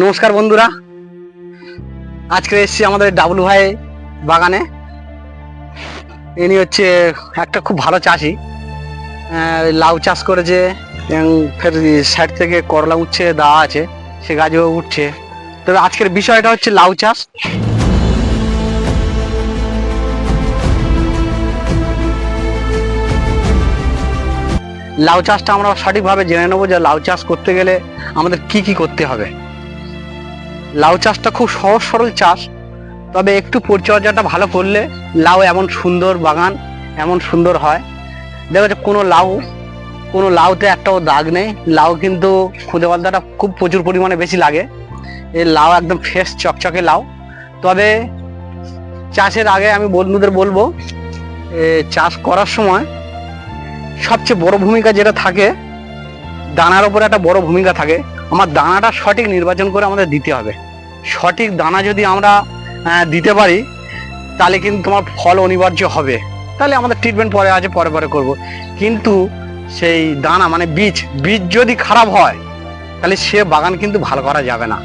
নমস্কার বন্ধুরা। আজকে এসছি আমাদের ডাবলু ভাই বাগানে। ইনি হচ্ছে একটা খুব ভালো চাষি। লাউ চাষ করেছে ফের সাইড থেকে করলা উঠছে দা আছে, সে গাছও উঠছে। তবে আজকের বিষয়টা হচ্ছে লাউ চাষ। লাউ চাষটা আমরা সঠিকভাবে জেনে নেব যে লাউ চাষ করতে গেলে আমাদের কি কি করতে হবে। লাউ চাষটা খুব সহজ সরল চাষ, তবে একটু পরিচর্যাটা ভালো করলে লাউ এমন সুন্দর বাগান, এমন সুন্দর হয়। দেখো যে কোনো লাউ, কোনো লাউতে একটাও দাগ নেই। লাউ কিন্তু খুদে বলদাটা খুব প্রচুর পরিমাণে বেশি লাগে। এই লাউ একদম ফ্রেশ, চকচকে লাউ। তবে চাষের আগে আমি বন্ধুদের বলব চাষ করার সময় সবচেয়ে বড় ভূমিকা যেটা থাকে, দানার উপরে একটা বড় ভূমিকা থাকে, আমার দানাটা সঠিক নির্বাচন করে আমাদের দিতে হবে। সঠিক দানা যদি আমরা দিতে পারি, তাহলে কিন্তু তোমার ফল অনিবার্য হবে। তাহলে আমাদের ট্রিটমেন্ট পরে আছে, পরে পরে করব। কিন্তু সেই দানা মানে বীজ বীজ যদি খারাপ হয়, তাহলে সে বাগান কিন্তু ভালো করা যাবে না।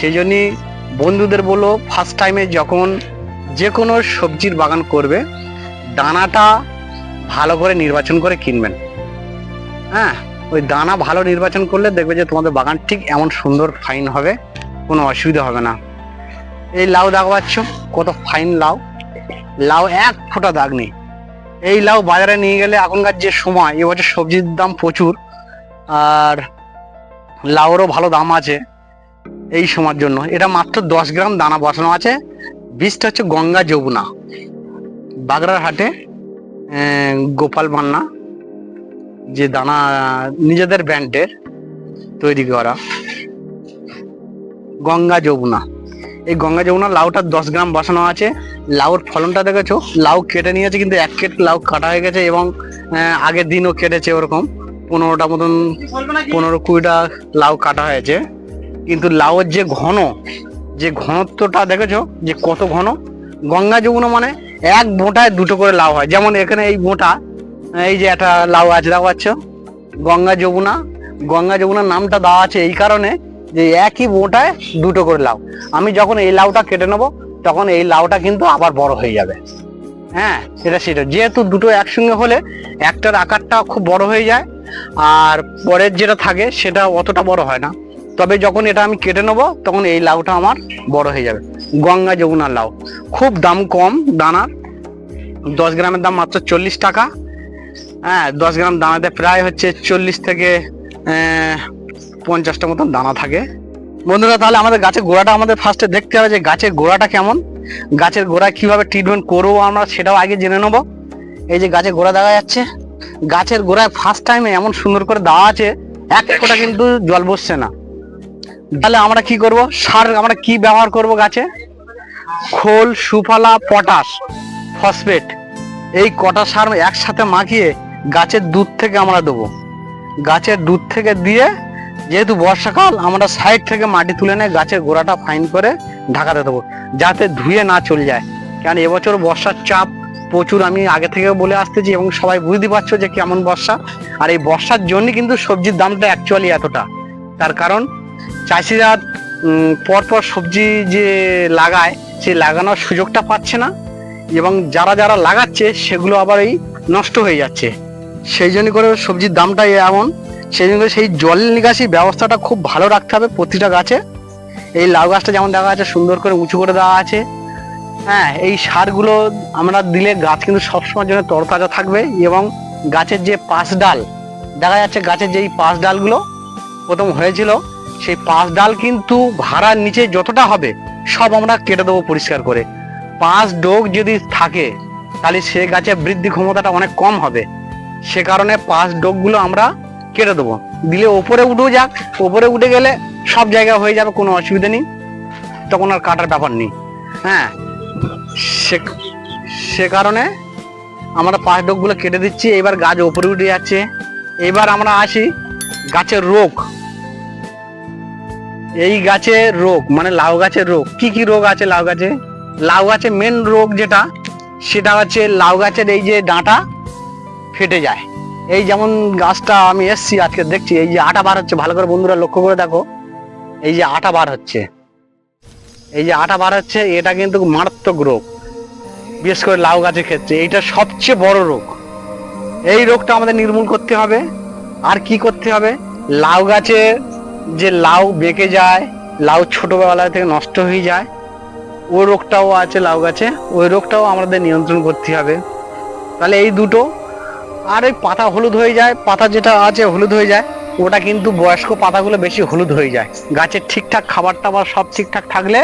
সেই জন্যই বন্ধুদের বলো ফার্স্ট টাইমে যখন যে কোনো সবজির বাগান করবে, দানাটা ভালো করে নির্বাচন করে কিনবেন। হ্যাঁ ওই দানা ভালো নির্বাচন করলে দেখবে যে তোমাদের বাগান ঠিক এমন সুন্দর ফাইন হবে, কোনো অসুবিধা হবে না। এই লাউ দাগ পাচ্ছ, কত ফাইন লাউ। লাউ এক ফোঁটা দাগ নেই। এই লাউ বাজারে নিয়ে গেলে এখনকার যে সময় এবছর সবজির দাম প্রচুর, আর লাউরও ভালো দাম আছে এই সময়ের জন্য। এটা মাত্র দশ গ্রাম দানা বসানো আছে। বীজটা হচ্ছে গঙ্গা যমুনা। বাগড়ার হাটে গোপাল মান্না, যে দানা, নিজেদের ব্র্যান্ডের তৈরি করা গঙ্গা যমুনা। এই গঙ্গা যমুনা লাউটা দশ গ্রাম বসানো আছে। লাউর ফলনটা দেখেছ? লাউ কেটে নিয়েছে, কিন্তু এক কেট লাউ কাটা হয়ে গেছে এবং আগের দিনও কেটেছে ওরকম। পনেরোটা মতন, পনেরো কুড়িটা লাউ কাটা হয়েছে। কিন্তু লাউয়ের যে ঘন, যে ঘনত্বটা দেখেছ? যে কত ঘন? গঙ্গা যমুনা মানে এক বোঁটায় দুটো করে লাউ হয়। যেমন এখানে এই বোঁটা এই যে একটা লাউ আছে দেখো পাচ্ছ? গঙ্গা যমুনা। গঙ্গা যমুনার নামটা দেওয়া আছে এই কারণে যে একই বোঁটায় দুটো করে লাউ। আমি যখন এই লাউটা কেটে নেব, তখন এই লাউটা কিন্তু আবার বড় হয়ে যাবে। হ্যাঁ সেটা সেটা। যেহেতু দুটো একসঙ্গে হলে একটার আকারটা খুব বড় হয়ে যায়, আর পরের যেটা থাকে সেটা অতটা বড় হয় না। তবে যখন এটা আমি কেটে নেব, তখন এই লাউটা আমার বড় হয়ে যাবে। গঙ্গা যমুনার লাউ। খুব দাম কম দানার। দশ গ্রামের দাম মাত্র চল্লিশ টাকা। হ্যাঁ দশ গ্রাম দানাতে প্রায় হচ্ছে চল্লিশ থেকে পঞ্চাশটা মতন দানা থাকে। বন্ধুরা, তাহলে আমাদের গাছের গোড়াটা আমাদের ফার্স্টে দেখতে হবে যে গাছের গোড়াটা কেমন। গাছের গোড়ায় কীভাবে ট্রিটমেন্ট করব আমরা সেটাও আগে জেনে নেব। এই যে গাছের গোড়া দেখা যাচ্ছে। গাছের গোড়ায় ফার্স্ট টাইমে এমন সুন্দর করে দেওয়া আছে, এক ফোঁটা কিন্তু জল বসছে না। তাহলে আমরা কি করব? সার আমরা কি ব্যবহার করব গাছে? খোল, সুফলা, পটাশ, ফসফেট। এই কটা সার একসাথে মাখিয়ে গাছের দুধ থেকে আমরা দেবো। গাছের দুধ থেকে দিয়ে যেহেতু বর্ষাকাল, আমরা সাইড থেকে মাটি তুলে নিয়ে গাছের গোড়াটা ফাইন করে ঢাকাতে দেবো, যাতে ধুয়ে না চলে যায়। কারণ এবছর বর্ষার চাপ প্রচুর, আমি আগে থেকে বলে আসতেছি এবং সবাই বুঝতে পারছ যে কেমন বর্ষা। আর এই বর্ষার জন্য কিন্তু সবজির দামটা অ্যাকচুয়ালি এতটা। তার কারণ চাষিরা পরপর সবজি যে লাগায়, সে লাগানোর সুযোগটা পাচ্ছে না এবং যারা যারা লাগাচ্ছে, সেগুলো আবার এই নষ্ট হয়ে যাচ্ছে। সেই জন্য করে সবজির দামটা এমন, সেই জন্য সেই জল নিকাশি ব্যবস্থাটা খুব ভালো রাখতে হবে প্রতিটা গাছে। এই লাউ গাছটা যেমন দেখা যাচ্ছে সুন্দর করে উঁচু করে দেওয়া আছে। হ্যাঁ এই সারগুলো আমরা দিলে গাছ কিন্তু সবসময়ের জন্য তরতাজা থাকবে এবং গাছের যে পাশ ডাল, দেখা যাচ্ছে গাছের যেই পাশ ডালগুলো প্রথম হয়েছিল সেই পাঁচ ডাল কিন্তু ভাড়ার নিচে যতটা হবে, সব আমরা কেটে দেবো পরিষ্কার করে। পাঁচ ডোগ যদি থাকে, তাহলে সে গাছের বৃদ্ধি ক্ষমতাটা অনেক কম হবে। সে কারণে পাঁচ ডোগগুলো আমরা কেটে দেবো। দিলে ওপরে উঠেও যাক, ওপরে উঠে গেলে সব জায়গা হয়ে যাবে, কোনো অসুবিধা নেই। তখন আর কাটার ব্যাপার নেই। হ্যাঁ সে সে কারণে আমরা পাঁচ ডোগগুলো কেটে দিচ্ছি। এবার গাছ ওপরে উঠে যাচ্ছে। এবার আমরা আসি গাছের রোগ। এই গাছের রোগ মানে লাউ গাছের রোগ। কি কি রোগ আছে লাউ গাছে? লাউ গাছে মেন রোগ যেটা, সেটা হচ্ছে লাউ গাছের এই যে ডাঁটা ফেটে যায়। এই যেমন গাছটা আমি এসছি আজকে দেখছি, এই যে আটা বার হচ্ছে। ভালো করে বন্ধুরা লক্ষ্য করে দেখো। এই যে আটা বার হচ্ছে। এই যে আটা বার হচ্ছে, এটা কিন্তু মারাত্মক রোগ। বিশেষ করে লাউ গাছের ক্ষেত্রে। এইটা সবচেয়ে বড় রোগ। এই রোগটা আমাদের নির্মূল করতে হবে। আর কি করতে হবে? লাউ গাছে যে লাউ বেঁকে যায়, লাউ ছোটবেলা থেকে নষ্ট হয়ে যায় ওই রোগটাও আছে লাউ গাছে, ওই রোগটাও আমাদের নিয়ন্ত্রণ করতে হবে। তাহলে এই দুটো, আর ওই পাতা হলুদ হয়ে যায়, পাতা যেটা আছে হলুদ হয়ে যায়, ওটা কিন্তু বয়স্ক পাতাগুলো বেশি হলুদ হয়ে যায়। গাছের ঠিকঠাক খাবার টাবার সব ঠিকঠাক থাকলে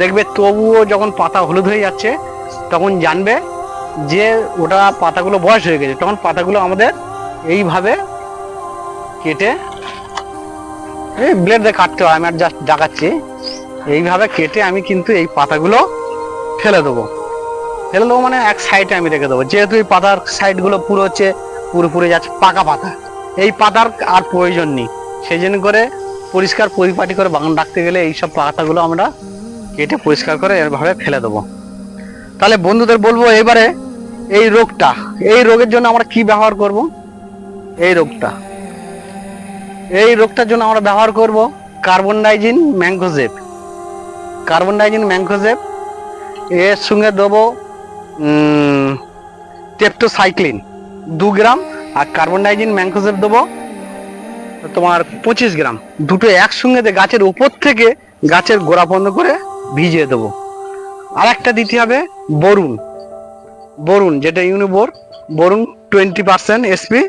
দেখবে তবুও যখন পাতা হলুদ হয়ে যাচ্ছে, তখন জানবে যে ওটা পাতাগুলো বয়স হয়ে গেছে। তখন পাতাগুলো আমাদের এইভাবে কেটে এই ব্লেড দিয়ে কাটতে হয়, আমি আর জাস্ট দেখাচ্ছি এইভাবে কেটে আমি কিন্তু এই পাতাগুলো ফেলে দেবো। ফেলে দেবো মানে এক সাইডে আমি রেখে দেবো। যেহেতু এই পাতার সাইডগুলো পুরো হচ্ছে পুরোপুরি যাচ্ছে পাকা পাতা, এই পাতার আর প্রয়োজন নেই। সেই জন্য করে পরিষ্কার পরিপাটি করে বাগান রাখতে গেলে এইসব পাতাগুলো আমরা কেটে পরিষ্কার করে এভাবে ফেলে দেবো। তাহলে বন্ধুদের বলব এবারে এই রোগটা, এই রোগের জন্য আমরা কি ব্যবহার করব? এই রোগটা। এই রোগটার জন্য আমরা ব্যবহার করব carbon Digene mancozeb carbon Digene mancozeb এর সঙ্গে দেবো টেপটোসাইক্লিন দু গ্রাম, আর কার্বন ডাইজিন ম্যাঙ্গোজেব দেবো, তোমার পঁচিশ গ্রাম। দুটো একসঙ্গে গাছের উপর থেকে গাছের গোড়া বন্ধ করে ভিজিয়ে দেবো। আর একটা দিতে হবে বরুণ। বরুণ, যেটা ইউনিবোর, বরুণ টোয়েন্টি পার্সেন্ট এসপি,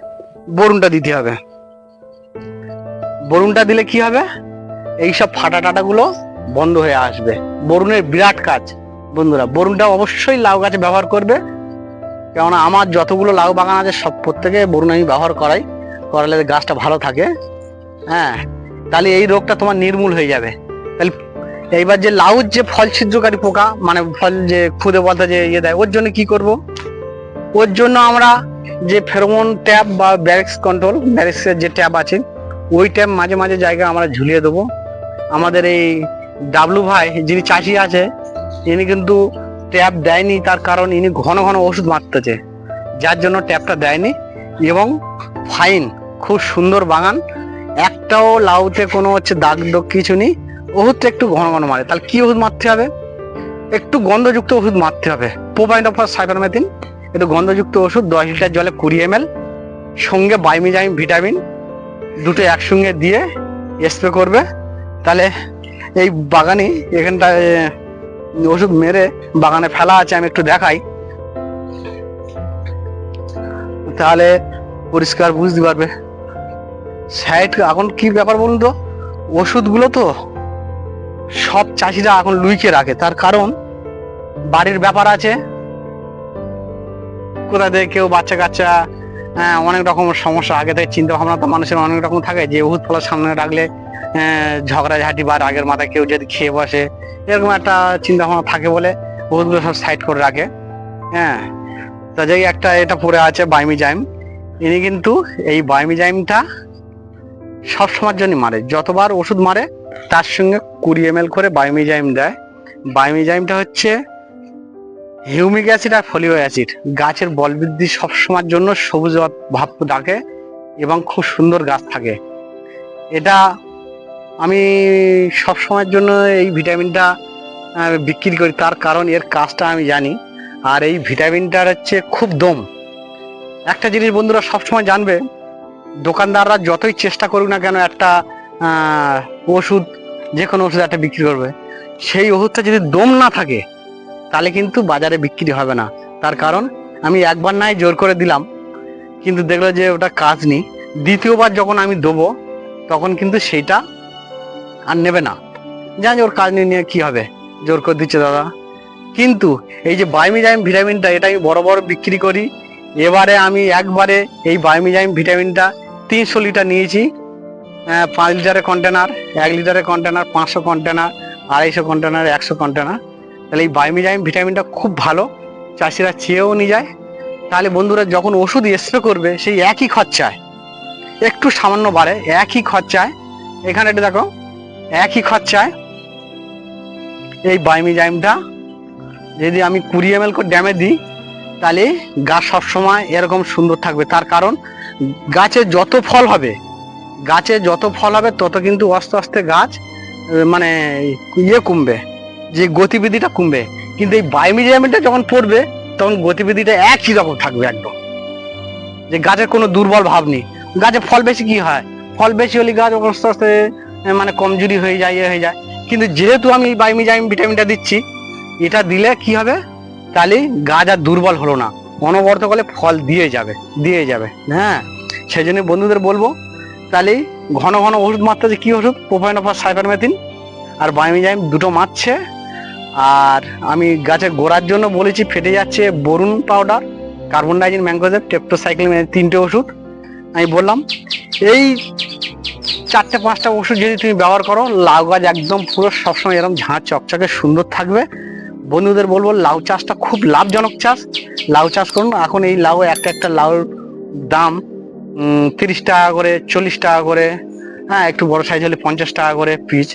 বরুণটা দিতে হবে। বরুণটা দিলে কি হবে? এইসব ফাটা টাটাগুলো বন্ধ হয়ে আসবে। বরুণের বিরাট কাজ। বন্ধুরা বরুণটা অবশ্যই লাউ গাছে ব্যবহার করবে। কেননা আমার যতগুলো লাউ বাগান আছে, সব প্রত্যেকে বরুণ আমি ব্যবহার করাই। করালে গাছটা ভালো থাকে। হ্যাঁ তাহলে এই রোগটা তোমার নির্মূল হয়ে যাবে। তাহলে এইবার যে লাউর যে ফল ছিদ্রকারী পোকা মানে ফল যে খুদে বলতে যে ইয়ে দেয়, ওর জন্য কি করব? ওর জন্য আমরা যে ফেরোমন ট্যাব বা ব্যারিক্স কন্ট্রোল, ব্যারিক্সের যে ট্যাব আছে ওই ট্যাব মাঝে মাঝে জায়গা আমরা ঝুলিয়ে দেবো। আমাদের এই ডাবলু ভাই, যিনি চাষি আছে, ইনি কিন্তু ট্যাপ দেয়নি, তার কারণ ইনি ঘন ঘন ওষুধ মারতেছে। যার জন্য ট্যাপটা দেয়নি এবং ফাইন খুব সুন্দর বাগান। একটাও লাউতে কোনো হচ্ছে দাগ দোগ কিছু নেই। ওষুধটা একটু ঘন ঘন মারে। তাহলে কি ওষুধ মারতে হবে? একটু গন্ধযুক্ত ওষুধ মারতে হবে। প্রোপাইন্ড অফ সাইপারমেথিন একটু গন্ধযুক্ত ওষুধ, দশ লিটার জলে কুড়ি এম সঙ্গে বাইমিজাইম ভিটামিন দুটো একসঙ্গে দিয়ে স্প্রে করবে। তাহলে এই বাগানে এখানটায় ওষুধ মেরে বাগানে ফেলা আছে, আমি একটু দেখাই। তাহলে পরিষ্কার বুঝতে পারবে। সাইড এখন কি ব্যাপার বলুন তো? ওষুধগুলো তো সব চাষিরা এখন লুইকে রাখে। তার কারণ বাড়ির ব্যাপার আছে। কোথা থেকে কেউ বাচ্চা কাচ্চা হ্যাঁ, অনেক রকম সমস্যা। আগে থেকে চিন্তা ভাবনা তো মানুষের অনেক রকম থাকে যে ওষুধ ফলার সামনে রাখলে আহ, ঝগড়াঝাটি বা রাগের মাথায় কেউ যদি খেয়ে বসে এরকম একটা চিন্তা ভাবনা থাকে বলে ওষুধগুলো সব সাইড করে রাখে। হ্যাঁ তা যেই একটা এটা পড়ে আছে বাইমিজাইম ইনি কিন্তু এই বাইমিজাইমটা সব সময়ের জন্য মারে। যতবার ওষুধ মারে তার সঙ্গে কুড়ি এম করে বায়োমিজাইম দেয়। বায়োমিজাইমটা হচ্ছে হিউমিক অ্যাসিড আর ফলিও অ্যাসিড। গাছের বল বৃদ্ধি সবসময়ের জন্য সবুজ ভাব ডাকে এবং খুব সুন্দর গাছ থাকে। এটা আমি সব সময়ের জন্য এই ভিটামিনটা বিক্রি করি। তার কারণ এর কাজটা আমি জানি। আর এই ভিটামিনটার হচ্ছে খুব দম। একটা জিনিস বন্ধুরা সবসময় জানবে, দোকানদাররা যতই চেষ্টা করুক না কেন একটা ওষুধ যে কোনো ওষুধ একটা বিক্রি করবে। সেই ওষুধটা যদি দম না থাকে তাহলে কিন্তু বাজারে বিক্রি হবে না। তার কারণ, আমি একবার নাই জোর করে দিলাম, কিন্তু দেখল যে ওটা কাজ নেই। দ্বিতীয়বার যখন আমি দেবো, তখন কিন্তু সেইটা আর নেবে না। জানি ওর কাজ নিয়ে কি হবে? জোর করে দিচ্ছে দাদা। কিন্তু এই যে বায়োমিজাইম ভিটামিনটা, এটা আমি বড় বড় বিক্রি করি। এবারে আমি একবারে এই বায়োমিজাইম ভিটামিনটা তিনশো লিটার নিয়েছি। পাঁচ লিটারের কন্টেনার এক লিটারের কন্টেনার পাঁচশো কন্টেনার আড়াইশো কন্টেনার একশো কন্টেনার তাহলে এই বায়োমিজাইম ভিটামিনটা খুব ভালো। চাষিরা চেয়েও নিয়ে যায়। তাহলে বন্ধুরা যখন ওষুধ স্প্রে করবে, সেই একই খরচায়, একটু সামান্য বাড়ে, একই খরচায়, এখানে একটু দেখো, একই খরচায় এই বায়োমিজাইমটা যদি আমি কুড়ি এম এল করে ড্যামে দিই, তাহলে গাছ সবসময় এরকম সুন্দর থাকবে। তার কারণ, গাছে যত ফল হবে, গাছে যত ফল হবে, তত কিন্তু আস্তে আস্তে গাছ মানে ইয়ে কমবে। যে গতিবিধিটা কমবে। কিন্তু এই বায়োমিজামিনটা যখন পড়বে, তখন গতিবিধিটা একই রকম থাকবে একদম। যে গাছের কোনো দুর্বল ভাব নেই। গাছে ফল বেশি কি হয়? ফল বেশি হলে গাছ আস্তে আস্তে মানে কমজোরি হয়ে যায় ইয়ে হয়ে যায়। কিন্তু যেহেতু আমি এই বায়োমিজাইম, ভিটামিনটা দিচ্ছি, এটা দিলে কি হবে? তাহলে গাছ আর দুর্বল হলো না। অনবরতকালে ফল দিয়ে যাবে দিয়ে যাবে। হ্যাঁ? সেই জন্য বন্ধুদের বলব, তাহলে ঘন ঘন ওষুধ মারতে যে কি ওষুধ? প্রোফাইনোফাস সাইপারমেথিন আর বায়োমিজাইম দুটো মারছে আর আমি গাছের গোড়ার জন্য বলেছি ফেটে যাচ্ছে boron powder carbendazim mancozeb streptocycline তিনটে ওষুধ। আমি বললাম, এই চারটে পাঁচটা ওষুধ যদি তুমি ব্যবহার করো, লাউ গাছ একদম পুরো সবসময় এরকম ঝাঁ চকচকে সুন্দর থাকবে। বন্ধুদের বলব, লাউ চাষটা খুব লাভজনক চাষ। লাউ চাষ করুন, এখন এই লাউ একটা একটা লাউর দাম তিরিশ টাকা করে, চল্লিশ টাকা করে হ্যাঁ একটু বড় সাইজ হলে পঞ্চাশ টাকা করে পিস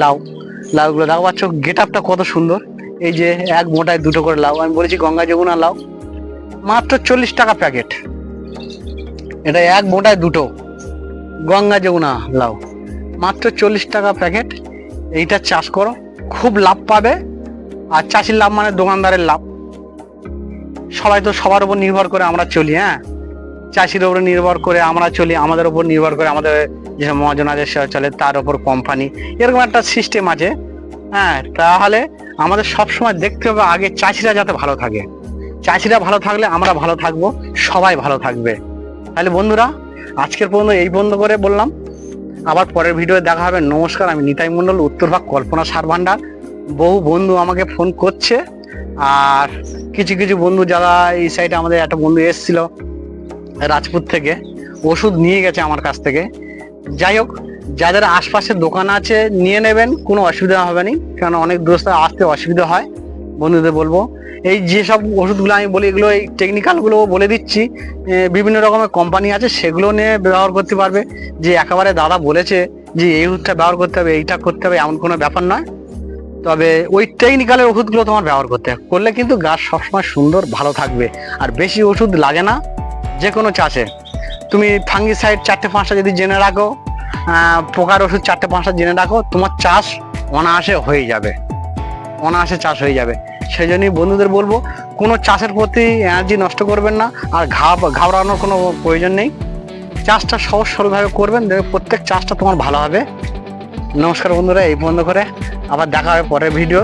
লাউ। লাউগুলো দেখো পাচ্ছ গেট আপটা কত সুন্দর। এই যে এক মোটায় দুটো করে লাউ, আমি বলেছি গঙ্গা যমুনা লাউ, মাত্র চল্লিশ টাকা প্যাকেট। এটা এক মোটায় দুটো, গঙ্গা যমুনা লাউ। মাত্র চল্লিশ টাকা প্যাকেট, এইটা চাষ করো, খুব লাভ পাবে। আর চাষির লাভ মানে দোকানদারের লাভ। সবাই তো সবার উপর নির্ভর করে আমরা চলি হ্যাঁ? চাষির উপর নির্ভর করে আমরা চলি, আমাদের উপর নির্ভর করে আমাদের যে মহাজন আছে চলে তার উপর কোম্পানি এরকম একটা সিস্টেম আছে। হ্যাঁ তাহলে আমাদের সবসময় দেখতে হবে আগে চাষিরা যাতে ভালো থাকে। চাষিরা ভালো থাকলে আমরা ভালো থাকব, সবাই ভালো থাকবে। তাহলে বন্ধুরা, আজকের পর্যন্ত এই বন্ধ করে বললাম। আবার পরের ভিডিও দেখা হবে। নমস্কার, আমি নিতাই মণ্ডল, উত্তরভাগ কল্পনা সার ভান্ডার বহু বন্ধু আমাকে ফোন করছে। আর কিছু কিছু বন্ধু যারা এই সাইডে আমাদের একটা বন্ধু এসেছিল রাজপুর থেকে ওষুধ নিয়ে গেছে আমার কাছ থেকে। যাই হোক, যাদের আশপাশে দোকান আছে, নিয়ে নেবেন, কোনো অসুবিধা হবে না। কারণ অনেক দূরস্থ আসতে অসুবিধা হয়, বন্ধুদের বলব। এই যেসব ওষুধগুলো আমি বলি, এগুলো এই টেকনিক্যালগুলো বলে দিচ্ছি। বিভিন্ন রকমের কোম্পানি আছে, সেগুলো নিয়ে ব্যবহার করতে পারবে। যে একেবারে দাদা বলেছে যে, এই ওষুধটা ব্যবহার করতে হবে, এইটা করতে হবে, এমন কোনো ব্যাপার নয়। তবে ওই টেকনিক্যালের ওষুধগুলো তোমার ব্যবহার করতে হবে। করলে কিন্তু গাছ সবসময় সুন্দর, ভালো থাকবে। আর বেশি ওষুধ লাগে না। যে কোনো চাষে। তুমি ফাঙ্গিসাইড চারটে পাঁচটা যদি জেনে রাখো পোকার ওষুধ চারটে পাঁচটা জেনে রাখো, তোমার চাষ অনায়াসে হয়ে যাবে। অনায়াসে চাষ হয়ে যাবে। সেই জন্যই বন্ধুদের বলব, কোনো চাষের প্রতি এনার্জি নষ্ট করবেন না, আর ঘা ঘাবড়ানোর কোনো প্রয়োজন নেই। চাষটা সহজ সরলভাবে করবেন, দেখবে প্রত্যেক চাষটা তোমার ভালো হবে। নমস্কার বন্ধুরা, এই বন্ধ করে আবার দেখা হবে পরের ভিডিও